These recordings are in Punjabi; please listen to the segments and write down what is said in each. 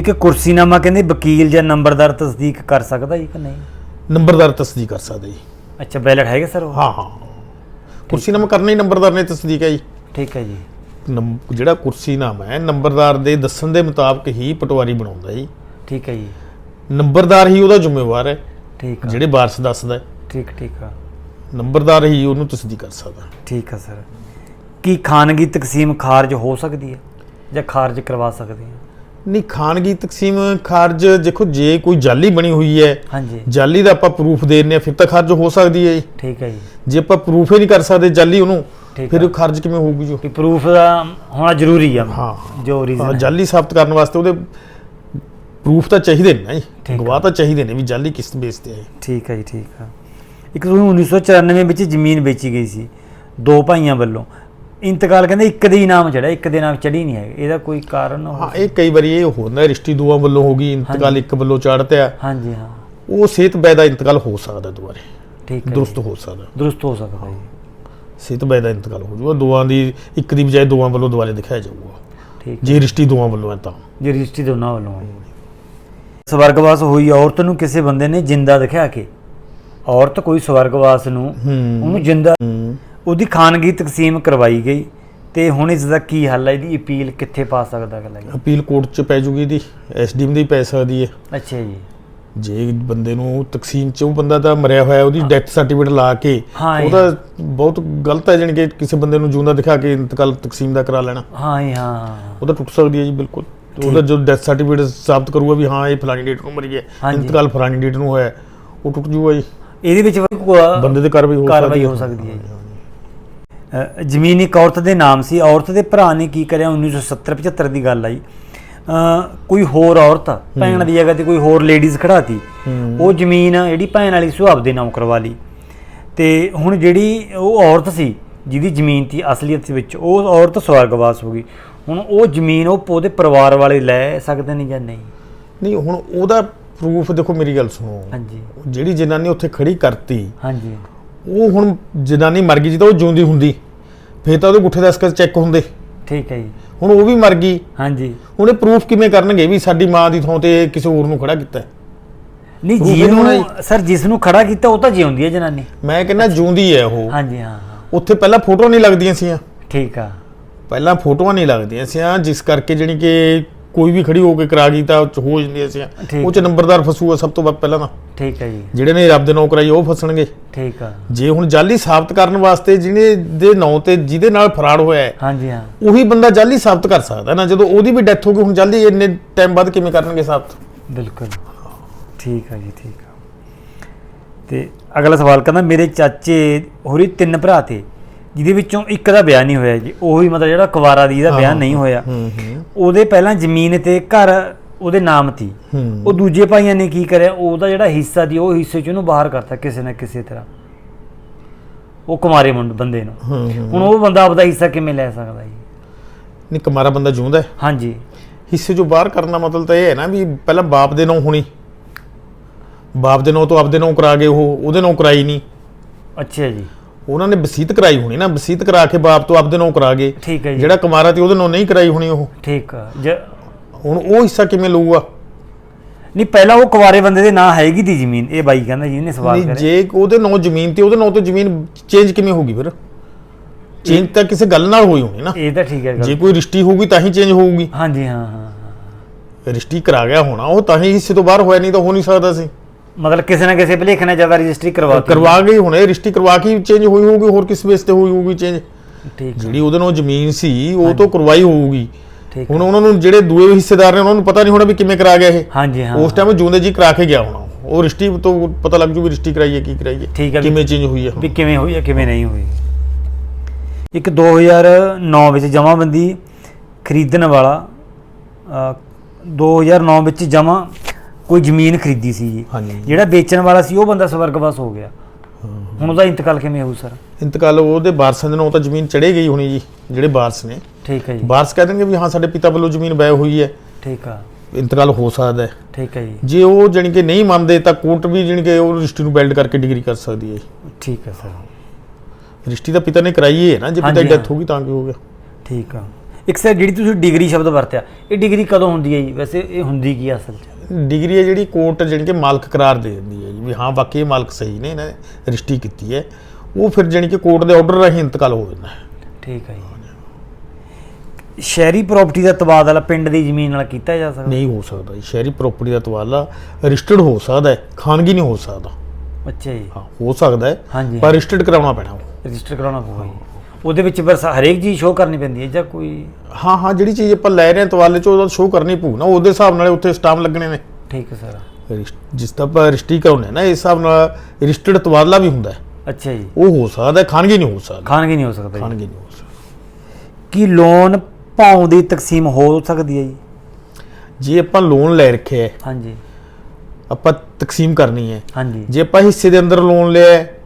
ਇੱਕ ਕੁਰਸੀਨਾਮਾ ਕਹਿੰਦੇ ਵਕੀਲ ਜਾਂ ਨੰਬਰਦਾਰ ਤਸਦੀਕ ਕਰ ਸਕਦਾ ਜੀ ਕਿ ਨਹੀਂ? ਨੰਬਰਦਾਰ ਤਸਦੀਕ ਕਰ ਸਕਦਾ ਜੀ। ਅੱਛਾ ਬੈਲਟ ਹੈਗਾ ਸਰ ਉਹ? ਹਾਂ ਹਾਂ। ਕੁਰਸੀਨਾਮਾ ਕਰਨਾ ਹੀ ਨੰਬਰਦਾਰ ਨੇ ਤਸਦੀਕ ਹੈ ਜੀ। ਠੀਕ ਹੈ ਜੀ। ਨੰਬ- ਜਿਹੜਾ ਕੁਰਸੀਨਾਮਾ ਹੈ ਨੰਬਰਦਾਰ ਦੇ ਦੱਸਣ ਦੇ ਮੁਤਾਬਕ ਹੀ ਪਟਵਾਰੀ ਬਣਾਉਂਦਾ ਜੀ। ਠੀਕ ਹੈ ਜੀ। ਨੰਬਰਦਾਰ ਹੀ ਉਹਦਾ ਜ਼ਿੰਮੇਵਾਰ ਹੈ ਠੀਕ ਆ। ਜਿਹੜੇ ਵਾਰਸ ਦੱਸਦਾ ਹੈ। ਠੀਕ ਠੀਕ ਆ। ਨੰਬਰਦਾਰ ਹੀ ਉਹਨੂੰ ਤਸਦੀਕ ਕਰ ਸਕਦਾ। ਠੀਕ ਆ ਸਰ। ਕੀ ਖਾਨਗੀ ਤਕਸੀਮ ਖਾਰਜ ਹੋ ਸਕਦੀ ਹੈ ਜਾਂ ਖਾਰਜ ਕਰਵਾ ਸਕਦੇ ਹਾਂ? ਨਹੀਂ ਖਾਨਗੀ ਤਕਸੀਮ ਖਾਰਜ ਦੇਖੋ ਜੇ ਕੋਈ ਜਾਲੀ ਬਣੀ ਹੋਈ ਹੈ ਹਾਂਜੀ। ਜਾਲੀ ਦਾ ਆਪਾਂ ਪ੍ਰੂਫ ਦੇ ਦਿੰਦੇ ਹਾਂ ਫਿਰ ਤਾਂ ਖਾਰਜ ਹੋ ਸਕਦੀ ਹੈ ਜੀ। ਠੀਕ ਹੈ ਜੀ। ਜੇ ਆਪਾਂ ਪ੍ਰੂਫ ਹੀ ਨਹੀਂ ਕਰ ਸਕਦੇ ਜਾਲੀ ਉਹਨੂੰ ਠੀਕ ਫਿਰ ਖਾਰਜ ਕਿਵੇਂ ਹੋਊਗੀ ਜੋ ਵੀ ਪ੍ਰੂਫ ਦਾ ਹੋਣਾ ਜ਼ਰੂਰੀ ਆ। ਹਾਂ। ਜੋ ਹਾਂ, ਰੀਜ਼ਨ ਜਾਲੀ ਸਾਬਤ ਕਰਨ ਵਾਸਤੇ ਉਹਦੇ ਪ੍ਰੂਫ ਤਾਂ ਚਾਹੀਦੇ ਨੇ ਨਾ ਜੀ। ਠੀਕ। ਗਵਾਹ ਤਾਂ ਚਾਹੀਦੇ ਨੇ ਵੀ ਜਾਲੀ ਕਿਸ ਬੇਸ ਤੇ ਹੈ। ਠੀਕ ਹੈ ਜੀ ਠੀਕ ਆ ਇੱਕ ਤੁਸੀਂ 1994 ਵਿੱਚ ਜ਼ਮੀਨ ਵੇਚੀ ਗਈ ਸੀ। ਦੋ ਭਾਈਆਂ ਵੱਲੋਂ। ਇੰਤਕਾਲ ਕਹਿੰਦੇ ਇੱਕ ਦੇ ਹੀ ਨਾਮ ਚੜਿਆ ਇੱਕ ਦੇ ਨਾਮ ਚੜੀ ਨਹੀਂ ਹੈ ਇਹਦਾ ਕੋਈ ਕਾਰਨ ਹੋ- ਹਾਂ ਇਹ ਕਈ ਵਾਰੀ ਇਹ ਹੁੰਦਾ ਰਿਸ਼ਤੀ ਦੋਵਾਂ ਵੱਲੋਂ ਹੋ ਗਈ ਇੰਤਕਾਲ। ਇੱਕ ਵੱਲੋਂ ਚਾੜਤਿਆ ਹਾਂਜੀ ਹਾਂ। ਉਹ ਸਿਹਤ ਬੈ ਦਾ ਇੰਤਕਾਲ ਹੋ ਸਕਦਾ ਦੁਬਾਰੇ। ਠੀਕ ਹੈ ਦਰੁਸਤ। ਹੋ ਸਕਦਾ। ਦਰੁਸਤ ਹੋ ਸਕਦਾ ਜੀ। ਸਿਹਤ ਬੈ ਦਾ ਇੰਤਕਾਲ ਹੋ ਜਾਊਗਾ ਦੋਵਾਂ ਦੀ ਇੱਕ ਦੀ ਬਜਾਏ ਦੋਵਾਂ ਵੱਲੋਂ ਦੁਬਾਰੇ ਦਿਖਾਇਆ ਜਾਊਗਾ। ਠੀਕ ਜੇ ਰਿਸ਼ਤੀ ਦੋਵਾਂ ਵੱਲੋਂ ਹੈ ਤਾਂ। ਜੇ ਰਜਿਸਟਰੀ ਦੋਨਾਂ ਵੱਲੋਂ ਹੈ। ਸਵਰਗਵਾਸ ਹੋਈ ਔਰਤ ਨੂੰ ਕਿਸੇ ਬੰਦੇ ਨੇ ਜਿੰਦਾ ਦਿਖਾ ਕੇ ਔਰਤ ਕੋਈ ਸਵਰਗਵਾਸ ਨੂੰ ਹੂੰ। ਉਹਨੂੰ ਜਿੰਦਾ ਹੂੰ। ਉਹਦੀ ਖਾਨਗੀ ਤਕਸੀਮ ਕਰਵਾਈ ਗਈ ਤੇ ਹੁਣ ਇਸ ਦਾ ਕੀ ਹੱਲ ਹੈ? ਇਹਦੀ ਅਪੀਲ ਕਿੱਥੇ ਪਾ ਸਕਦਾ ਅਗਲਾ ਜੀ? ਅਪੀਲ ਕੋਰਟ 'ਚ ਪੈ ਜੂਗੀ ਦੀ ਐਸਡੀਐਮ ਦੀ ਪੈ ਸਕਦੀ ਹੈ। ਅੱਛਾ ਜੀ। ਜੇ ਬੰਦੇ ਨੂੰ ਤਕਸੀਮ 'ਚ ਉਹ ਬੰਦਾ ਤਾਂ ਮਰਿਆ ਹੋਇਆ ਉਹਦੀ ਡੈਥ ਸਰਟੀਫਿਕੇਟ ਲਾ ਕੇ ਹਾਂ ਜੀ। ਉਹਦਾ ਬਹੁਤ ਗਲਤ ਹੈ ਜਾਣੀ ਕਿ ਕਿਸੇ ਬੰਦੇ ਨੂੰ ਜਿਉਂਦਾ ਦਿਖਾ ਕੇ ਇੰਤਕਾਲ ਤਕਸੀਮ ਦਾ ਕਰਾ ਲੈਣਾ। ਹਾਂ ਜੀ ਹਾਂ। ਉਹਦਾ ਟੁੱਟ ਸਕਦੀ ਹੈ ਜੀ ਬਿਲਕੁਲ। ਤੇ ਉਹਦਾ ਜੋ ਡੈਥ ਸਰਟੀਫਿਕੇਟ ਸਾਬਤ ਕਰੂਗਾ ਵੀ ਹਾਂ ਇਹ ਫਲਾਣੀ ਡੇਟ ਨੂੰ ਮਰੀ ਹੈ ਹਾਂਜੀ। ਇੰਤਕਾਲ ਫਲਾਣੀ ਡੇਟ ਨੂੰ ਹੋਇਆ ਹੈ, ਉਹ ਟੁੱਟ ਜੂਗਾ ਜੀ। ਇਹਦੇ ਵਿੱਚ ਕੋਈ ਬੰਦੇ ਤੇ ਕਾਰਵਾਈ ਹੋ ਸਕਦੀ ਹੈ। ਹੋ ਸਕਦੀ ਹੈ ਜੀ। ਜ਼ਮੀਨ ਇੱਕ ਔਰਤ ਦੇ ਨਾਮ ਸੀ। ਔਰਤ ਦੇ ਭਰਾ ਨੇ ਕੀ ਕਰਿਆ? 1970 75 ਦੀ ਗੱਲ ਆਈ। ਕੋਈ ਹੋਰ ਔਰਤ ਭੈਣ ਦੀ ਜਗ੍ਹਾ ਤੇ ਕੋਈ ਹੋਰ ਲੇਡੀਜ਼ ਖੜਾਤੀ। ਉਹ ਜ਼ਮੀਨ ਜਿਹੜੀ ਭੈਣ ਵਾਲੀ ਸੀ ਉਹ ਆਪਦੇ ਨਾਮ ਕਰਵਾ ਲਈ। ਤੇ ਹੁਣ ਜਿਹੜੀ ਉਹ ਔਰਤ ਸੀ ਜਿਹਦੀ ਜ਼ਮੀਨ ਸੀ ਅਸਲੀਅਤ ਦੇ ਵਿੱਚ ਉਹ ਔਰਤ ਸਵਰਗਵਾਸ ਹੋ ਗਈ। ਹੁਣ ਉਹ ਜ਼ਮੀਨ ਉਹ ਉਹਦੇ ਪਰਿਵਾਰ ਵਾਲੇ ਲੈ ਸਕਦੇ ਨੇ ਜਾਂ ਨਹੀਂ? ਨਹੀਂ ਹੁਣ ਉਹਦਾ ਪ੍ਰੂਫ ਦੇਖੋ ਮੇਰੀ ਗੱਲ ਸੁਣੋ। ਹਾਂਜੀ। ਜਿਹੜੀ ਜਨਾਨੀ ਉੱਥੇ ਖੜੀ ਕਰਤੀ ਹਾਂਜੀ। ਉਹ ਹੁਣ ਜਨਾਨੀ ਮਰ ਗਈ ਜੀ ਤਾਂ ਉਹ ਜਿਉਂਦੀ ਹੁੰਦੀ। ਫੇਰ ਤਾਂ ਉਹਦੇ ਗੁੱਠੇ ਦਸਕਤ ਚੈੱਕ ਹੁੰਦੇ। ਠੀਕ ਹੈ ਜੀ। ਹੁਣ ਉਹ ਵੀ ਮਰ ਗਈ। ਹਾਂਜੀ। ਹੁਣ ਇਹ ਪ੍ਰੂਫ ਕਿਵੇਂ ਕਰਨਗੇ ਵੀ ਸਾਡੀ ਮਾਂ ਦੀ ਥਾਂ ਤੇ ਕਿਸੇ ਹੋਰ ਨੂੰ ਖੜਾ ਕੀਤਾ? ਹੈ? ਨਹੀਂ ਜੀ ਹੋਣਾ ਨੂੰ ਸਰ ਜਿਸ ਨੂੰ ਖੜਾ ਕੀਤਾ ਉਹ ਤਾਂ ਜਿਉਂਦੀ ਹੈ ਜਨਾਨੀ। ਮੈਂ ਕਹਿੰਦਾ ਜਿਉਂਦੀ ਹੈ ਉਹ। ਹਾਂਜੀ ਹਾਂ ਹਾਂ। ਉੱਥੇ ਪਹਿਲਾਂ ਫੋਟੋ ਨਹੀਂ ਲੱਗਦੀਆਂ ਸੀਆਂ। ਠੀਕ ਆ। ਪਹਿਲਾਂ ਫੋਟੋਆਂ ਨਹੀਂ ਲੱਗਦੀਆਂ ਸੀਆਂ ਜਿਸ ਕਰਕੇ ਜਿਹੜੀ ਕਿ ਕੋਈ ਵੀ ਖੜੀ ਹੋ ਕੇ ਕਰਾ ਗਈ ਤਾਂ ਉਹ 'ਚ ਹੋ ਸੀਆਂ ਠੀਕ ਉਹ ਚ ਨੰਬਰਦਾਰ ਫਸੂਗਾ ਸਭ ਤੋਂ ਪਹਿਲਾਂ ਤਾਂ। ਠੀਕ ਹੈ ਜੀ। ਜਿਹੜੇ ਨੇ ਰੱਬ ਦੇ ਨਾਂ ਕਰਾਈ ਉਹ ਫਸਣਗੇ। ਠੀਕ ਆ। ਜੇ ਹੁਣ ਜਾਲੀ ਸਾਬਤ ਕਰਨ ਵਾਸਤੇ ਜਿਹਨੇ ਦੇ ਨਾਂ ਤੇ ਜਿਹਦੇ ਨਾਲ ਫਰਾਡ ਹੋਇਆ ਹੈ ਹਾਂਜੀ ਹਾਂ। ਉਹੀ ਬੰਦਾ ਜਾਲੀ ਸਾਬਤ ਕਰ ਸਕਦਾ ਨਾ। ਜਦੋਂ ਉਹਦੀ ਵੀ ਡੈਥ ਹੋ ਗਈ ਹੁਣ ਜਾਲੀ ਇੰਨੇ ਟਾਈਮ ਬਾਅਦ ਕਿਵੇਂ ਕਰਨਗੇ ਸਾਬਤ? ਬਿਲਕੁਲ। ਠੀਕ ਆ ਜੀ ਠੀਕ ਆ। ਤੇ ਅਗਲਾ ਸਵਾਲ ਕਹਿੰਦਾ ਮੇਰੇ ਚਾਚੇ ਹੋਰੀ ਤਿੰਨ ਭਰਾ ਤੇ। ਜਿਹਦੇ ਵਿੱਚੋਂ ਇੱਕ ਦਾ ਵਿਆਹ ਨਹੀਂ ਹੋਇਆ ਜੀ। ਉਹੀ ਮਤਲਬ ਜਿਹੜਾ ਕੁਵਾਰਾ ਦੀ ਦਾ ਵਿਆਹ ਨਹੀਂ ਹੋਇਆ। ਉਹਦੇ ਪਹਿਲਾਂ ਜ਼ਮੀਨ ਤੇ ਘਰ ਉਹਦੇ ਨਾਮ ਤੀ ਉਹ ਦੂਜੇ ਭਾਈਆਂ ਨੇ ਕੀ ਕਰਿਆ ਉਹਦਾ ਜਿਹੜਾ ਹਿੱਸਾ ਦੀ ਉਹ ਹਿੱਸੇ ਚ ਉਹਨੂੰ ਬਾਹਰ ਕਰਤਾ ਕਿਸੇ ਨਾ ਕਿਸੇ ਤਰ੍ਹਾਂ। ਉਹ ਕੁਮਾਰੇ ਮੁੰਡ ਬੰਦੇ ਨੂੰ। ਹੁਣ ਉਹ ਬੰਦਾ ਆਪਦਾ ਹਿੱਸਾ ਕਿਵੇਂ ਲੈ ਸਕਦਾ ਜੀ? ਨਹੀਂ ਕਮਾਰਾ ਬੰਦਾ ਜਿਉਂਦਾ ਹੈ। ਹਾਂਜੀ। ਹਿੱਸੇ ਜੋ ਬਾਹਰ ਕਰਨ ਦਾ ਮਤਲਬ ਤਾਂ ਇਹ ਹੈ ਨਾ ਵੀ ਪਹਿਲਾਂ ਬਾਪ ਦੇ ਨਾਂ ਹੋਣੀ। ਬਾਪ ਦੇ ਨਾਂ ਤੋਂ ਆਪਦੇ ਨਾਂ ਕਰਾ ਗਏ ਉਹ ਉਹਦੇ ਨਾਂ ਕਰਾਈ ਨਹੀਂ। ਅੱਛਾ ਜੀ। ਉਹਨਾਂ ਨੇ ਵਸੀਤ ਕਰਾਈ ਹੋਣੀ ਨਾ ਵਸੀਤ ਕਰਾ ਕੇ ਬਾਪ ਤੋਂ ਆਪਦੇ ਨਾਂ ਕਰਾ ਗਏ। ਠੀਕ ਹੈ ਜੀ। ਜਿਹੜਾ ਕਮਾਰਾ ਤੇ ਉਹਦੇ ਨਾਂ ਨਹੀਂ ਕਰਾਈ ਹੋਣੀ ਉਹ। ਠੀਕ ਆ। ਜ- ਹੁਣ ਉਹ ਹਿੱਸਾ ਕਿਵੇਂ ਲਊਗਾ? ਨਹੀਂ ਪਹਿਲਾਂ ਉਹ ਕੁਵਾਰੇ ਬੰਦੇ ਦੇ ਨਾਂ ਹੈਗੀ ਦੀ ਜ਼ਮੀਨ ਇਹ ਬਾਈ ਕਹਿੰਦਾ ਜੀ ਇਹਨੇ ਸਵਾਲ ਨਹੀਂ ਕਰਿਆ। ਜੇ ਉਹਦੇ ਨਾਂ ਜ਼ਮੀਨ ਤੇ ਉਹਦੇ ਨਾਂ ਤੋਂ ਜ਼ਮੀਨ ਚੇਂਜ ਕਿਵੇਂ ਹੋਊਗੀ ਫਿਰ? ਚੇਂਜ ਤਾਂ ਕਿਸੇ ਗੱਲ ਨਾਲ ਹੋਈ ਹੋਣੀ ਨਾ। ਇਹ ਤਾਂ ਠੀਕ ਹੈ ਜੇ ਗੱਲ ਕੋਈ ਰਿਸ਼ਤੀ ਹੋਊਗੀ ਤਾਂ ਹੀ ਚੇਂਜ ਹੋਊਗੀ। ਹਾਂਜੀ ਹਾਂ ਹਾਂ ਹਾਂ। ਰਿਸ਼ਤੀ ਕਰਾ ਗਿਆ ਹੋਣਾ ਉਹ ਤਾਂ ਹੀ ਹਿੱਸੇ ਤੋਂ ਬਾਹਰ ਹੋਇਆ ਨਹੀਂ ਤਾਂ ਹੋ ਨਹੀਂ ਸਕਦਾ ਸੀ। ਮਤਲਬ ਕਿਸੇ ਨਾ ਕਿਸੇ ਭਲੇਖ ਨਾਲ ਜ਼ਿਆਦਾ ਰਜਿਸਟਰੀ ਕਰਵਾਤੀ ਕਰਵਾ ਗਈ ਹੁਣੇ ਰਿਸ਼ਤੀ ਕਰਵਾ ਕੇ ਚੇਂਜ ਹੋਈ ਹੋਊਗੀ ਹੋਰ ਕਿਸ ਬੇਸ ਤੇ ਹੋਈ ਹੋਊਗੀ ਚੇਂਜ ਠੀਕ ਜਿਹੜੀ ਉਹਦੇ ਨਾਲ ਜ਼ਮੀਨ ਸੀ ਉਹ ਤੋਂ ਕਰਵਾਈ ਹੋਊਗੀ। ਹੁਣ ਉਹਨਾਂ ਨੂੰ ਜਿਹੜੇ ਦੂਏ ਹਿੱਸੇਦਾਰ ਨੇ ਉਹਨਾਂ ਨੂੰ ਪਤਾ ਨਹੀਂ ਹੋਣਾ ਵੀ ਕਿਵੇਂ ਕਰਾ ਗਿਆ ਇਹ। ਹਾਂਜੀ ਹਾਂ। ਉਸ ਟਾਈਮ ਜੂੰਦੇ ਜੀ ਕਰਾ ਕੇ ਗਿਆ ਹੋਣਾ। ਉਹ ਰਿਸ਼ਤੀ ਤੋਂ ਪਤਾ ਲੱਗ ਜੂ ਵੀ ਰਿਸ਼ਤੀ ਕਰਾਈ ਹੈ ਕੀ ਕਰਾਈ ਠੀਕ ਹੈ ਹੈ ਵੀ- ਕਿਵੇਂ ਚੇਂਜ ਹੋਈ ਹੈ ਵੀ ਕਿਵੇਂ ਹੋਈ ਹੈ ਕਿਵੇਂ ਨਹੀਂ ਹੋਈ। ਇੱਕ 2009 ਵਿੱਚ ਜਮਾਬੰਦੀ ਖਰੀਦਣ ਵਾਲਾ ਅ, 2009 ਵਿੱਚ ਜਮਾ ਕੋਈ ਜ਼ਮੀਨ ਖਰੀਦੀ ਸੀ ਜੀ। ਹਾਂਜੀ। ਜਿਹੜਾ ਵੇਚਣ ਵਾਲਾ ਸੀ ਉਹ ਬੰਦਾ ਸਵਰਗਵਾਸ ਹੋ ਗਿਆ। ਹੁਣ ਉਹਦਾ ਇੰਤਕਾਲ ਕਿਵੇਂ ਹੋਊ ਸਰ? ਇੰਤਕਾਲ ਉਹਦੇ ਵਾਰਸਾਂ ਦੇ ਨਾਂ ਤਾਂ ਜ਼ਮੀਨ ਚੜੇ ਗਈ ਹੋਣੀ ਜੀ ਜਿਹੜੇ ਵਾਰਸ ਨੇ। ਠੀਕ ਹੈ ਜੀ। ਵਾਰਸ ਕਹਿ ਦੇਣਗੇ ਵੀ ਹਾਂ ਸਾਡੇ ਪਿਤਾ ਵੱਲੋਂ ਜ਼ਮੀਨ ਬੈ ਹੋਈ ਹੈ। ਠੀਕ ਆ। ਇੰਤਕਾਲ ਹੋ ਸਕਦਾ ਹੈ। ਠੀਕ ਹੈ ਜੀ। ਜੇ ਉਹ ਜਾਣੀ ਕਿ ਨਹੀਂ ਮੰਨਦੇ ਤਾਂ ਕੋਰਟ ਵੀ ਜਾਣੀ ਕਿ ਉਹ ਰਿਸ਼ਤੀ ਨੂੰ ਬਿਲਡ ਕਰਕੇ ਡਿਗਰੀ ਕਰ ਸਕਦੀ ਹੈ ਠੀਕ ਹੈ ਸਰ। ਰਿਸ਼ਤੀ ਦਾ ਪਿਤਾ ਨੇ ਕਰਾਈ ਹੈ ਨਾ ਜੇ ਪਿਤਾ ਦੀ ਡੈਥ ਹਾਂ। ਗਈ ਤਾਂ ਕੀ ਹੋ ਗਿਆ। ਠੀਕ ਆ। ਇੱਕ ਸਰ ਜਿਹੜੀ ਤੁਸੀਂ ਡਿਗਰੀ ਸ਼ਬਦ ਵਰਤਿਆ ਇਹ ਡਿਗਰੀ ਕਦੋਂ ਹੁੰਦੀ ਹੈ ਜੀ? ਵੈਸੇ ਇਹ ਹੁੰਦੀ ਕੀ ਅਸਲ 'ਚ? ਡਿਗਰੀ ਹੈ ਜਿਹੜੀ ਕੋਰਟ ਜਾਣੀ ਕਿ ਮਾਲਕ ਕਰਾਰ ਦੇ ਦਿੰਦੀ ਹੈ ਵੀ ਹਾਂ ਇਹ ਮਾਲਕ ਸਹੀ ਨੇ ਇਹਨਾਂ ਨੇ ਰਜਿਸਟਰੀ ਕੀਤੀ ਹੈ। ਉਹ ਫਿਰ ਜਾਣੀ ਕਿ ਕੋਰਟ ਦੇ ਆਰਡਰ ਰਾਹੀਂ ਇੰਤਕਾਲ ਹੋ ਜਾਂਦਾ ਹੈ। ਠੀਕ ਹੈ ਜੀ। ਸ਼ਹਿਰੀ ਪ੍ਰਾਪਰਟੀ ਦਾ ਤਬਾਦਲਾ ਪਿੰਡ ਦੀ ਜ਼ਮੀਨ ਨਾਲ ਕੀਤਾ ਜਾ ਸਕਦਾ? ਨਹੀਂ ਹੋ ਸਕਦਾ ਜੀ। ਸ਼ਹਿਰੀ ਪ੍ਰਾਪਰਟੀ ਦਾ ਤਵਾਲਾ ਰਜਿਸਟਰਡ ਹੋ ਸਕਦਾ ਹੈ ਖਾਨਗੀ ਨਹੀਂ ਹੋ ਸਕਦਾ। ਅੱਛਾ ਜੀ। ਹਾਂ ਹੋ ਸਕਦਾ ਹੈ ਪਰ ਰਜਿਸਟਰਡ ਕਰਾਉਣਾ ਪੈਣਾ ਰਜਿਸਟਰ ਕਰਾਉਣਾ ਪਊਗਾ ਜੀ। ਉਹਦੇ ਵਿੱਚ ਪਰ ਸ- ਹਰੇਕ ਚੀਜ਼ ਸ਼ੋਅ ਕਰਨੀ ਪੈਂਦੀ ਹੈ ਜਾਂ ਕੋਈ ਹਾਂ ਹਾਂ ਜਿਹੜੀ ਚੀਜ਼ ਆਪਾਂ ਲੈ ਰਹੇ ਹਾਂ ਤਵਾਲੇ ਚ ਉਹਦਾ ਸ਼ੋਅ ਕਰਨੀ ਪਊ ਨਾ ਉਹਦੇ ਹਿਸਾਬ ਨਾਲ ਉੱਥੇ ਸਟਾਮ ਲੱਗਣੇ ਨੇ। ਠੀਕ ਹੈ ਸਰ ਜਿਸ ਦਾ ਆਪਾਂ ਰਜਿਸਟਰੀ ਕਰਾਉਂਦੇ ਹਾਂ ਨਾ ਇਸ ਹਿਸਾਬ ਨਾਲ ਰਜਿਸਟਰਡ ਤਵਾਲਾ ਵੀ ਹੁੰਦਾ ਹੈ। ਅੱਛਾ ਜੀ। ਉਹ ਹੋ ਸਕਦਾ ਖਾਨਗੀ ਨਹੀਂ ਹੋ ਸਕਦਾ। ਖਾਨਗੀ ਨਹੀਂ ਹੋ ਸਕਦਾ ਖਾਨਗੀ ਨਹੀਂ ਹੋ ਸਕਦਾ। ਕੀ ਲੋਨ ਭਾਉ ਦੀ ਤਕਸੀਮ ਹੋ ਸਕਦੀ ਹੈ ਜੀ? ਜੇ ਆਪਾਂ ਲੋਨ ਲੈ ਰੱਖਿਆ ਹੈ ਹਾਂਜੀ। ਆਪਾਂ ਤਕਸੀਮ ਕਰਨੀ ਹੈ। ਹਾਂਜੀ। ਜੇ ਆਪਾਂ ਹਿੱਸੇ ਦੇ ਅੰਦਰ ਲੋਨ ਲਿਆ ਹੈ,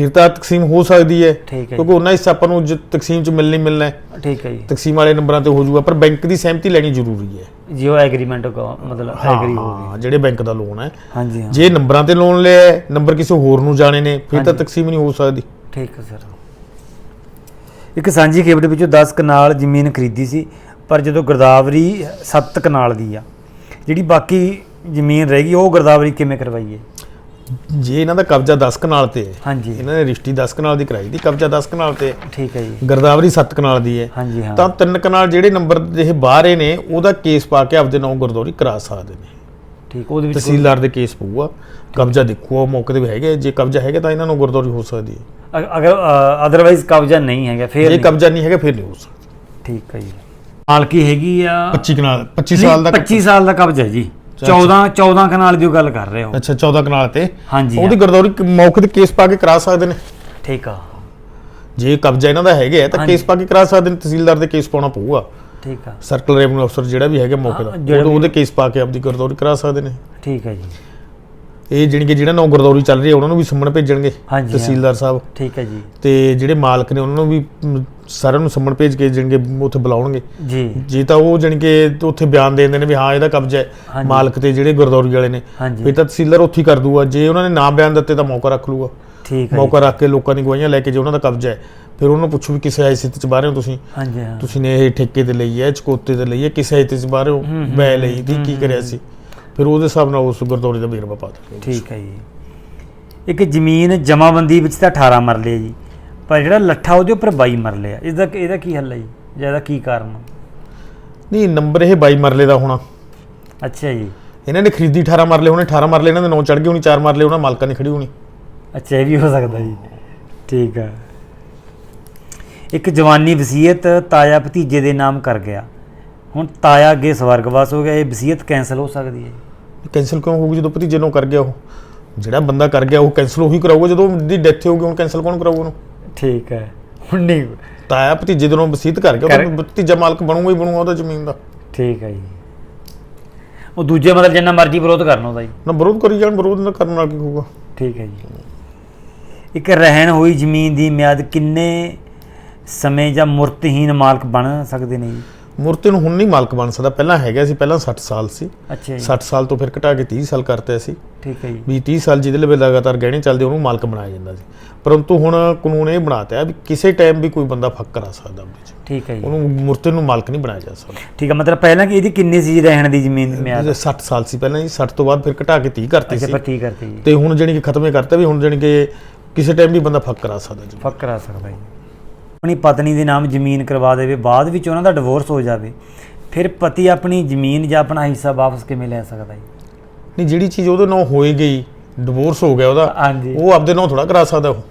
ਫਿਰ ਤਾਂ ਤਕਸੀਮ ਹੋ ਸਕਦੀ ਹੈ ਠੀਕ ਹੈ ਕਿਉਂਕਿ ਉਹਨਾਂ ਹਿੱਸਾ ਆਪਾਂ ਨੂੰ ਜ- ਤਕਸੀਮ ਚ ਮਿਲਣੀ ਮਿਲਣਾ ਹੈ। ਠੀਕ ਹੈ ਜੀ। ਤਕਸੀਮ ਵਾਲੇ ਨੰਬਰਾਂ ਤੇ ਹੋ ਜਾਊਗਾ ਪਰ ਬੈਂਕ ਦੀ ਸਹਿਮਤੀ ਲੈਣੀ ਜ਼ਰੂਰੀ ਹੈ। ਜੀ ਉਹ ਐਗਰੀਮੈਂਟ ਮਤਲਬ ਐਗਰੀ ਹੋ ਗਈ। ਹਾਂ ਜਿਹੜੇ ਬੈਂਕ ਦਾ ਲੋਨ ਹੈ। ਹਾਂਜੀ ਹਾਂ। ਜੇ ਨੰਬਰਾਂ ਤੇ ਲੋਨ ਲਿਆ ਹੈ, ਨੰਬਰ ਕਿਸੇ ਹੋਰ ਨੂੰ ਜਾਣੇ ਨੇ ਫਿਰ ਤਾਂ। ਤਕਸੀਮ ਨਹੀਂ ਹੋ ਸਕਦੀ। ਠੀਕ ਹੈ ਸਰ। ਇੱਕ ਸਾਂਝੀ ਖੇਡ ਵਿੱਚੋਂ 10 ਕਨਾਲ ਜ਼ਮੀਨ ਖਰੀਦੀ ਸੀ ਪਰ ਜਦੋਂ ਗਰਦਾਵਰੀ 7 ਕਨਾਲ ਦੀ ਆ ਜਿਹੜੀ ਬਾਕੀ ਜ਼ਮੀਨ ਰਹਿ ਗਈ ਉਹ ਗਰਦਾਵਰੀ ਕਿਵੇਂ ਕਰਵਾਈਏ? ਜੇ ਇਹਨਾਂ ਦਾ ਕਬਜ਼ਾ 10 ਕਨਾਲ ਤੇ ਹੈ ਹਾਂਜੀ। ਇਹਨਾਂ ਨੇ ਰਿਸ਼ਤੀ 10 ਕਨਾਲ ਦੀ ਕਰਾਈ ਦੀ ਕਬਜ਼ਾ 10 ਕਨਾਲ ਤੇ ਹੈ। ਠੀਕ ਹੈ ਜੀ। ਗਰਦਾਵਰੀ 7 ਕਨਾਲ ਦੀ ਹੈ। ਹਾਂਜੀ ਹਾਂ। ਤਾਂ ਤਿੰਨ ਕਨਾਲ ਜਿਹੜੇ ਨੰਬਰ ਦੇ ਇਹ ਬਾਹਰੇ ਨੇ ਉਹਦਾ ਕੇਸ ਪਾ ਕੇ ਆਪਦੇ ਨਾਂ ਗੁਰਦੌਰੀ ਕਰਾ ਸਕਦੇ ਨੇ। ਠੀਕ ਉਹਦੇ ਵਿੱਚ ਤਹਿਸੀਲਦਾਰ ਦੇ ਕੇਸ ਪਊਗਾ। ਕਬਜ਼ਾ ਦੇਖੂਗਾ ਉਹ ਮੌਕੇ ਤੇ ਵੀ ਹੈਗੇ ਜੇ ਕਬਜ਼ਾ ਹੈਗਾ ਤਾਂ ਇਹਨਾਂ ਨੂੰ ਗੁਰਦੌਰੀ ਹੋ ਸਕਦੀ ਹੈ। ਅਗ- ਅਗਰ ਅਦਰਵਾਈਜ਼ ਕਬਜ਼ਾ ਨਹੀਂ ਹੈਗਾ ਫਿਰ ਜੇ। ਕਬਜ਼ਾ ਨਹੀਂ ਹੈਗਾ ਫਿਰ ਨਹੀਂ ਹੋ ਸਕਦਾ। ਠੀਕ ਹੈ ਜੀ। ਮਾਲਕੀ ਹੈਗੀ ਆ? 25 ਕਨਾਲ 25 ਸਾਲ ਦਾ 25 ਸਾਲ ਦਾ ਕਬਜ਼ਾ ਹੈ ਜੀ। 14 14 ਕਨਾਲ ਦੀ ਉਹ ਗੱਲ ਕਰ ਰਹੇ ਹੋ। ਅੱਛਾ 14 ਕਨਾਲ ਤੇ। ਹਾਂਜੀ ਉਹਦੀ ਗੁਰਦੌਰੀ ਕ- ਮੌਕੇ ਤੇ ਕੇਸ ਪਾ ਕੇ ਕਰਾ ਸਕਦੇ ਨੇ? ਠੀਕ ਆ। ਜੇ ਕਬਜ਼ਾ ਇਹਨਾਂ ਦਾ ਹੈਗਾ ਤਾਂ। ਕੇਸ ਪਾ ਕੇ ਕਰਾ ਸਕਦੇ ਨੇ। ਤਹਿਸੀਲਦਾਰ ਦੇ ਕੇਸ ਪਾਉਣਾ ਪਊਗਾ। ਠੀਕ ਆ। ਸਰਕਲ ਰੈਵਨਿਊ ਅਫਸਰ ਜਿਹੜਾ ਵੀ ਹੈਗਾ ਮੌਕੇ ਦਾ ਉਹਦੇ ਕੇਸ ਪਾ ਕੇ ਆਪਦੀ ਗੁਰਦੌਰੀ ਕਰਾ ਸਕਦੇ ਨੇ। ਠੀਕ ਹੈ ਜੀ। ਇਹ ਜਿਹੜੀ ਕਿ ਜਿਹੜਾ ਨੌ ਗੁਰਦੌਰੀ ਚੱਲ ਰਹੀ ਹੈ ਉਹਨਾਂ ਨੂੰ ਵੀ ਸੰਮਣ ਭੇਜਣਗੇ ਹਾਂਜੀ, ਹਾਂ। ਤਹਿਸੀਲਦਾਰ ਸਾਹਿਬ। ਠੀਕ ਹੈ ਜੀ। ਤੇ ਜਿਹੜੇ ਮਾਲਕ ਨੇ ਉਹਨਾਂ ਨੂੰ ਵੀ ਮ, ਸਾਰਿਆਂ ਨੂੰ ਸੰਮਣ ਭੇਜ ਕੇ ਜਾਣੀ ਕਿ ਉੱਥੇ ਬੁਲਾਉਣਗੇ। ਜੀ। ਜੇ ਤਾਂ ਉਹ ਜਾਣੀ ਕਿ ਉੱਥੇ ਬਿਆਨ ਦੇ ਦਿੰਦੇ ਨੇ ਵੀ ਹਾਂ ਇਹਦਾ ਕਬਜ਼ਾ ਹੈ ਹਾਂਜੀ। ਮਾਲਕ ਤੇ ਜਿਹੜੇ ਗੁਰਦੌਰੀ ਵਾਲੇ ਨੇ। ਹਾਂਜੀ। ਫਿਰ ਤਾਂ ਤਹਿਸੀਲਦਾਰ ਉੱਥੇ ਹੀ ਕਰ ਦੂਗਾ ਜੇ ਉਹਨਾਂ ਨੇ ਨਾ ਬਿਆਨ ਦਿੱਤੇ ਤਾਂ ਮੌਕਾ ਰੱਖ ਲੂਗਾ। ਠੀਕ ਹੈ ਜੀ। ਮੌਕਾ ਰੱਖ ਕੇ ਲੋਕਾਂ ਦੀ ਗਵਾਹੀਆਂ ਲੈ ਕੇ ਜੇ ਉਹਨਾਂ ਦਾ ਕਬਜ਼ਾ ਹੈ ਫਿਰ ਉਹਨਾਂ ਨੂੰ ਪੁੱਛੋ ਵੀ ਕਿਸੇ ਹੈਸੀਅਤ ਚ ਬਾਹਰ ਹੋ ਤੁਸੀਂ? ਹਾਂਜੀ ਹਾਂ। ਤੁਸੀਂ ਨੇ ਇਹ ਠੇਕੇ ਤੇ ਲਈ ਹੈ ਚਕੋਤੇ ਤੇ ਲਈ ਹੈ ਕਿਸੇ ਹੈਸੀਅਤ ਚ ਬਾਹਰ ਹੋ? ਬੈ ਲਈ ਦੀ ਕੀ ਕਰਿਆ ਸੀ? ਫਿਰ ਉਹਦੇ ਹਿਸਾਬ ਨਾਲ ਉਸ ਗੁਰਦੌਰੀ ਦਾ ਵੇਰਵਾ ਪਾ ਦਿਓ ਠੀਕ ਹੈ ਜੀ। ਇੱਕ ਜ਼ਮੀਨ ਜਮਾਬੰਦੀ ਵਿੱਚ ਤਾਂ 18 ਮਰਲੇ ਜੀ। ਪਰ ਜਿਹੜਾ ਲੱਠਾ ਉਹਦੇ ਉੱਪਰ 22 ਮਰਲੇ ਆ ਇਹਦਾ ਇਹਦਾ ਕੀ ਹੱਲ ਹੈ ਜੀ? ਜਾਂ ਇਹਦਾ ਕੀ ਕਾਰਨ? ਨਹੀਂ ਨੰਬਰ ਇਹ 22 ਮਰਲੇ ਦਾ ਹੋਣਾ। ਅੱਛਾ ਜੀ। ਇਹਨਾਂ ਨੇ ਖਰੀਦੀ 18 ਮਰਲੇ ਹੋਣੇ 18 ਮਰਲੇ ਇਹਨਾਂ ਦੇ ਨਾਂ ਚੜ ਗਏ ਹੋਣੀ 4 ਮਰਲੇ ਉਹਨਾਂ ਮਾਲਕਾਂ ਦੀ ਖੜੀ ਹੋਣੀ। ਅੱਛਾ ਇਹ ਵੀ ਹੋ ਸਕਦਾ ਜੀ। ਠੀਕ ਆ ਇੱਕ ਜਵਾਨੀ ਵਸੀਅਤ ਤਾਇਆ ਭਤੀਜੇ ਦੇ ਨਾਮ ਕਰ ਗਿਆ। ਹੁਣ ਤਾਇਆ ਅੱਗੇ ਸਵਰਗਵਾਸ ਹੋ ਗਿਆ ਇਹ ਵਸੀਅਤ ਕੈਨਸਲ ਹੋ ਸਕਦੀ ਹੈ ਕੈਨਸਲ ਕਿਉਂ ਹੋਊਗੀ ਜਦੋਂ ਭਤੀਜੇ ਨੂੰ ਕਰ ਗਿਆ ਉਹ? ਜਿਹੜਾ ਬੰਦਾ ਕਰ ਗਿਆ ਉਹ ਕੈਨਸਲ ਉਹੀ ਕਰਾਊਗਾ ਜਦੋਂ ਉਹਦੀ ਡੈਥ ਹੋਊਗੀ ਹੁਣ ਕੈਨਸਲ ਕੌਣ ਕਰਾਊਗਾ ਉਹਨੂੰ? ਠੀਕ ਹੈ। ਹੁਣ ਨਹੀਂ। ਤਾਇਆ ਭਤੀਜੇ ਦੇ ਨੂੰ ਵਸੀਤ ਕਰ ਗਿਆ ਉਹ ਭਤੀਜਾ ਮਾਲਕ ਬਣੂਗਾ ਹੀ ਬਣੂਗਾ ਉਹਦਾ ਜ਼ਮੀਨ ਦਾ। ਠੀਕ ਹੈ ਜੀ। ਉਹ ਦੂਜੇ ਮਤਲਬ ਜਿੰਨਾ ਮਰਜ਼ੀ ਵਿਰੋਧ ਕਰਨਾ ਉਹਦਾ ਜੀ। ਨਾ ਵਿਰੋਧ ਕਰੀ ਜਾਣ ਵਿਰੋਧ ਨਾ ਕਰਨ ਨਾਲ ਕੀ ਹੋਊਗਾ? ਠੀਕ ਹੈ ਜੀ। ਇੱਕ ਰਹਿਣ ਹੋਈ ਜ਼ਮੀਨ ਦੀ ਮਿਆਦ ਕਿੰਨੇ ਸਮੇਂ ਜਾਂ ਮੁਰਤਹੀਨ ਮਾਲਕ ਬਣ ਸਕਦੇ ਨੇ ਜੀ? ਮੂਰਤੀ ਨੂੰ ਹੁਣ ਨਹੀਂ ਮਾਲਕ ਬਣ ਸਕਦਾ। ਪਹਿਲਾਂ ਹੈਗਾ ਸੀ ਪਹਿਲਾਂ 60 ਸਾਲ ਸੀ। ਅੱਛਾ ਜੀ। 60 ਸਾਲ ਤੋਂ ਫਿਰ ਘਟਾ ਕੇ 30 ਸਾਲ ਕਰਤੇ ਸੀ। ਠੀਕ ਹੈ ਜੀ। ਵੀ 30 ਸਾਲ ਜਿਹਦੇ ਲਈ ਲਗਾਤਾਰ ਗਹਿਣੇ ਚੱਲਦੇ ਉਹਨੂੰ ਮਾਲਕ ਬਣਾਇਆ ਜਾਂਦਾ ਸੀ। ਪਰੰਤੂ ਹੁਣ ਕਾਨੂੰਨ ਇਹ ਬਣਾਤਾ ਵੀ ਕਿਸੇ ਟਾਈਮ ਵੀ ਕੋਈ ਬੰਦਾ ਫੱਕ ਕਰਾ ਸਕਦਾ ਉਹਦੇ 'ਚ। ਠੀਕ ਹੈ ਜੀ। ਉਹਨੂੰ ਮੂਰਤੀ ਨੂੰ ਮਾਲਕ ਨਹੀਂ ਬਣਾਇਆ ਜਾ ਸਕਦਾ। ਠੀਕ ਹੈ ਮਤਲਬ ਪਹਿਲਾਂ ਕਿ ਇਹਦੀ ਕਿੰਨੀ ਸੀ ਰਹਿਣ ਦੀ ਜ਼ਮੀਨ ਮਿਆਦ? ਜੇ 60 ਸਾਲ ਸੀ ਪਹਿਲਾਂ ਜੀ 60 ਤੋਂ ਬਾਅਦ ਫਿਰ ਘਟਾ ਕੇ 30 ਕਰਤੇ ਅੱਛਾ ਸੀ। ਪੱਤੀ ਕਰਤੀ ਜੀ। ਤੇ ਹੁਣ ਜਾਣੀ ਕਿ ਖਤਮ ਕਰਤਾ ਵੀ ਹੁਣ ਜਾਣੀ ਕਿ ਕਿਸੇ ਟਾਈਮ ਵੀ ਬੰਦਾ ਫੱਕ ਕਰਾ ਸਕਦਾ ਜੀ ਫੱਕ ਕਰਾ ਸਕਦਾ ਜੀ। ਆਪਣੀ ਪਤਨੀ ਦੇ ਨਾਮ ਜ਼ਮੀਨ ਕਰਵਾ ਦੇਵੇ ਬਾਅਦ ਵਿੱਚ ਉਹਨਾਂ ਦਾ ਡਿਵੋਰਸ ਹੋ ਜਾਵੇ ਫਿਰ ਪਤੀ ਆਪਣੀ ਜ਼ਮੀਨ ਜਾਂ ਆਪਣਾ ਹਿੱਸਾ ਵਾਪਸ ਕਿਵੇਂ ਲੈ ਸਕਦਾ ਜੀ? ਨਹੀਂ ਜਿਹੜੀ ਚੀਜ਼ ਉਹਦੇ ਨਾਲ ਹੋਈ ਗਈ ਡਿਵੋਰਸ ਹੋ ਗਿਆ ਉਹਦਾ ਹਾਂਜੀ। ਉਹ ਆਪਦੇ ਨਾਲ ਥੋੜਾ ਕਰਾ ਸਕਦਾ ਉਹ।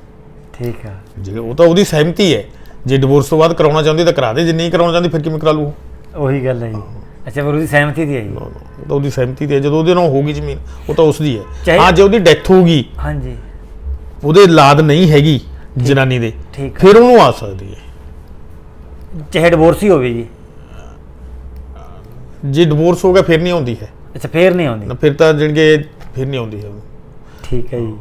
ਠੀਕ ਆ। ਜੇ ਉਹ ਤਾਂ ਉਹਦੀ ਸਹਿਮਤੀ ਹੈ ਜੇ ਡਿਵੋਰਸ ਤੋਂ ਬਾਅਦ ਕਰਾਉਣਾ ਚਾਹੁੰਦੀ ਤਾਂ ਕਰਾ ਦੇ ਜੇ ਨਹੀਂ ਕਰਾਉਣਾ ਚਾਹੁੰਦੀ ਫਿਰ ਕਿਵੇਂ ਕਰਾ ਲੂ ਉਹੀ? ਗੱਲ ਹੈ ਜੀ। ਅੱਛਾ ਫਿਰ ਉਹਦੀ ਸਹਿਮਤੀ ਦੀ ਹੈ ਜੀ। ਉਹ ਤਾਂ ਉਹਦੀ ਸਹਿਮਤੀ ਤੇ ਹੈ ਜਦੋਂ ਉਹਦੇ ਨਾਲ ਹੋਗੀ ਜ਼ਮੀਨ ਉਹ ਤਾਂ ਉਸਦੀ ਹੈ। ਚਾਹੇ- ਹਾਂ ਜੇ ਉਹਦੀ ਡੈਥ ਹੋਊਗੀ ਹਾਂਜੀ। ਉਹਦੇ ਲਾਦ ਨਹੀਂ ਹੈਗੀ ਜਨਾਨੀ ਦੇ। ਠੀਕ। ਫਿਰ ਉਹਨੂੰ ਆ ਸਕਦੀ ਹੈ। ਚਾਹੇ ਡਿਵੋਰਸ ਹੀ ਹੋਵੇ ਜੀ। ਜੇ ਡਿਵੋਰਸ ਹੋ ਗਿਆ ਫਿਰ ਨਹੀਂ ਆਉਂਦੀ ਹੈ। ਅੱਛਾ ਫੇਰ ਨਹੀਂ ਆਉਂਦੀ। ਨਾ ਫਿਰ ਤਾਂ ਜਿਹੜੇ ਫਿਰ ਨਹੀਂ ਆਉਂਦੀ ਹੈ। ਠੀਕ ਹੈ ਜੀ।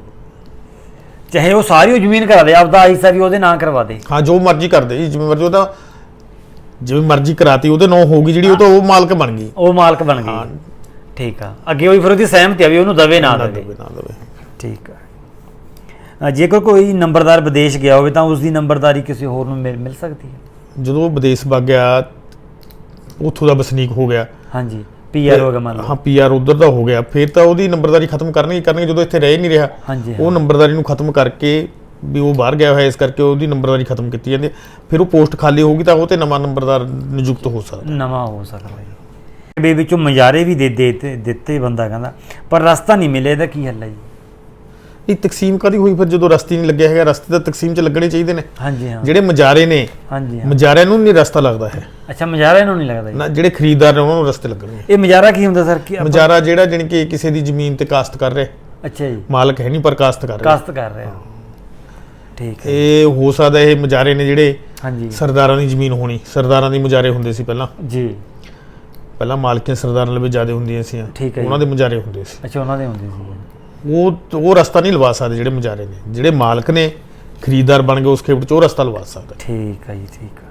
ਚਾਹੇ ਉਹ ਸਾਰੀ ਉਹ ਜ਼ਮੀਨ ਕਰਾ ਦੇ ਆਪਦਾ ਹਿੱਸਾ ਵੀ ਉਹਦੇ ਨਾਂ ਕਰਵਾ ਦੇ। ਹਾਂ ਜੋ ਮਰਜ਼ੀ ਕਰਦੇ ਜੀ ਜਿਵੇਂ ਮਰਜ਼ੀ ਉਹ ਤਾਂ ਜਿਵੇਂ ਮਰਜ਼ੀ ਕਰਾਤੀ ਉਹਦੇ ਨਾਂ ਹੋਊਗੀ ਜਿਹੜੀ ਉਹ ਤਾਂ ਉਹ ਮਾਲਕ ਬਣ ਗਈ। ਉਹ ਮਾਲਕ ਬਣ ਗਈ। ਠੀਕ ਆ। ਅੱਗੇ ਉਹੀ ਫਿਰ ਉਹਦੀ ਸਹਿਮਤੀ ਆ ਵੀ ਉਹਨੂੰ ਦਵੇ ਨਾ ਦੇਵੇ। ਦੇਵੇ ਨਾ ਦੇਵੇ। ਠੀਕ ਜੇਕਰ ਕੋਈ ਨੰਬਰਦਾਰ ਵਿਦੇਸ਼ ਗਿਆ ਹੋਵੇ ਤਾਂ ਉਸ ਦੀ ਨੰਬਰਦਾਰੀ ਕਿਸੇ ਹੋਰ ਨੂੰ ਮਿਲ ਮਿਲ ਸਕਦੀ ਹੈ? ਜਦੋਂ ਉਹ ਵਿਦੇਸ਼ ਵਗ ਗਿਆ ਉੱਥੋਂ ਦਾ ਵਸਨੀਕ ਹੋ ਗਿਆ। ਹਾਂਜੀ ਪੀਆਰ ਹੋ ਗਿਆ ਮੰਨ ਲਓ। ਹਾਂ ਪੀਆਰ ਉਧਰ ਦਾ ਹੋ ਗਿਆ। ਫਿਰ ਤਾਂ ਉਹਦੀ ਨੰਬਰਦਾਰੀ ਖਤਮ ਕਰਨੀ ਹੀ ਕਰਨੀ ਜਦੋਂ ਇੱਥੇ ਰਹਿ ਨਹੀਂ ਰਿਹਾ। ਉਹ ਨੰਬਰਦਾਰੀ ਨੂੰ ਖਤਮ ਕਰਕੇ ਵੀ ਉਹ ਬਾਹਰ ਗਿਆ ਹੋਇਆ ਇਸ ਕਰਕੇ ਉਹਦੀ ਨੰਬਰਦਾਰੀ ਖਤਮ ਕੀਤੀ ਜਾਂਦੀ। ਫਿਰ ਉਹ ਪੋਸਟ ਖਾਲੀ ਹੋਊਗੀ ਤਾਂ ਉਹ ਤੇ ਨਵਾਂ ਨੰਬਰਦਾਰ ਨਿਯੁਕਤ ਹੋ ਸਕਦਾ। ਨਵਾਂ ਹੋ ਸਕਦਾ ਜੀ। ਵੀ ਵਿੱਚੋਂ ਮਜ਼ਾਰੇ ਵੀ ਦੇ ਦਿੱਤੇ ਬੰਦਾ ਕਹਿੰਦਾ ਪਰ ਰਸਤਾ ਨਹੀਂ ਮਿਲੇ ਇਹਦਾ ਕੀ ਹੱਲ ਹੈ ਜੀ? ਇਹ ਤਕਸੀਮ ਕਦੀ ਹੋਈ ਫਿਰ ਜਦੋਂ ਰਸਤੇ ਨਹੀਂ ਲੱਗਿਆ ਹੈਗਾ? ਰਸਤੇ ਤਾਂ ਤਕਸੀਮ 'ਚ ਲੱਗਣੇ ਚਾਹੀਦੇ ਨੇ। ਹਾਂਜੀ ਹਾਂ। ਜਿਹੜੇ ਮਜਾਰੇ ਨੇ ਹਾਂਜੀ ਹਾਂ। ਮਜਾਰਿਆਂ ਨੂੰ ਨਹੀਂ ਰਸਤਾ ਲੱਗਦਾ ਹੈ। ਅੱਛਾ ਮਜ਼ਾਰਾ ਇਹਨੂੰ ਨਹੀਂ ਲੱਗਦਾ ਜੀ? ਨਾ ਜਿਹੜੇ ਖਰੀਦਦਾਰ ਨੇ ਉਹਨਾਂ ਨੂੰ ਰਸਤੇ ਲੱਗਣਗੇ ਇਹ ਮਜ਼ਾਰਾ ਕੀ ਹੁੰਦਾ ਸਰ? ਕੀ ਮਜਾਰਾ ਜਿਹੜਾ ਜਾਣੀ ਕਿ ਕਿਸੇ ਦੀ ਜ਼ਮੀਨ ਤੇ ਕਾਸ਼ਤ ਕਰ ਰਿਹਾ ਅੱਛਾ ਜੀ। ਮਾਲਕ ਹੈ ਨਹੀਂ ਪਰ ਕਾਸ਼ਤ ਕਰ ਰਿਹਾ ਕਾਸਤ ਕਰ ਰਿਹਾ। ਠੀਕ ਹੈ। ਇਹ ਹੋ ਸਕਦਾ ਇਹ ਮਜਾਰੇ ਨੇ ਜਿਹੜੇ ਹਾਂਜੀ। ਸਰਦਾਰਾਂ ਦੀ ਜ਼ਮੀਨ ਹੋਣੀ। ਸਰਦਾਰਾਂ ਦੀ ਮਜਾਰੇ ਹੁੰਦੇ ਸੀ ਪਹਿਲਾਂ। ਜੀ। ਪਹਿਲਾਂ ਮਾਲਕੀਆਂ ਸਰਦਾਰਾਂ ਲਵੇ ਜ਼ਿਆਦਾ ਹੁੰਦੀਆਂ ਸੀ ਠੀਕ ਹੈ ਉਹਨਾਂ ਦੇ ਮਜਾਰੇ ਹੁੰਦੇ ਸੀ। ਅੱਛਾ ਉਹਨਾਂ ਦੇ ਹੁੰਦੇ ਸੀ। ਉਹ ਉਹ ਰਸਤਾ ਨਹੀਂ ਲਵਾ ਸਕਦੇ ਜਿਹੜੇ ਮਜਾਰੇ ਨੇ। ਜਿਹੜੇ ਮਾਲਕ ਨੇ, ਖਰੀਦਦਾਰ ਬਣ ਗਏ, ਉਸ ਖੇਪ ਚ ਉਹ ਰਸਤਾ ਲਵਾ ਸਕਦਾ ਠੀਕ ਹੈ ਜੀ, ਠੀਕ ਹੈ